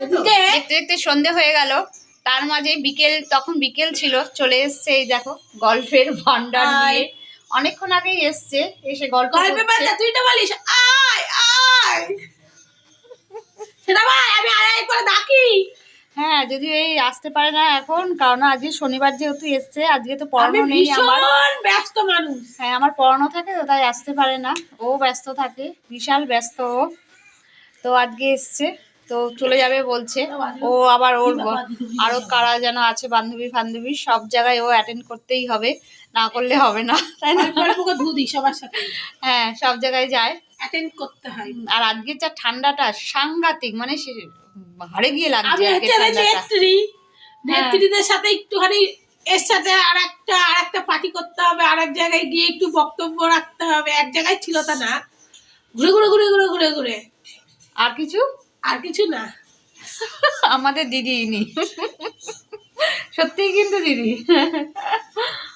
দেখতে দেখতে সন্ধে হয়ে গেল। তার মাঝে বিকেল তখন বিকেল ছিল চলে এসছে এই দেখো গল্পের ভান্ডার নিয়ে। অনেকক্ষণ আগেই এসছে এসে গল্প। তুই তো বলিস? আয় আয়। সেটা ভাই আমি আড়াই করে ডাকি। হ্যাঁ যদি এই আসতে পারে না এখন কারণ আজকে শনিবার যেহেতু এসছে আজকে তো পড়ানো নেই আমার ব্যস্ত মানুষ। হ্যাঁ আমার পড়ানো থাকে তো তাই আসতে পারে না। ও ব্যস্ত থাকে বিশাল ব্যস্ত ও। তো আজকে এসছে। তো চলে যাবে বলছে। ও আবার ওর ব- আরও কারা যেন আছে বান্ধবী ফান্ধবী সব জায়গায় ও অ্যাটেন্ড করতেই হবে। না করলে হবে না তাই না? ধুদি সবার সাথে। হ্যাঁ সব জায়গায় যায়। অ্যাটেন্ড করতে হয়। আর আজকে যা ঠান্ডাটা সাংঘাতিক মানে হাড়ে গিয়ে লাগছে নেত্রী। হ্যাঁ। নেত্রীদের সাথে একটুখানি এর সাথে আর একটা আর একটা পার্টি করতে হবে আর এক জায়গায় গিয়ে একটু বক্তব্য রাখতে হবে। এক জায়গায় ছিল তা না। ঘুরে ঘুরে ঘুরে ঘুরে ঘুরে ঘুরে। আর কিছু? আর কিছু না। আমাদের দিদি ইনি সত্যি কিন্তু দিদি।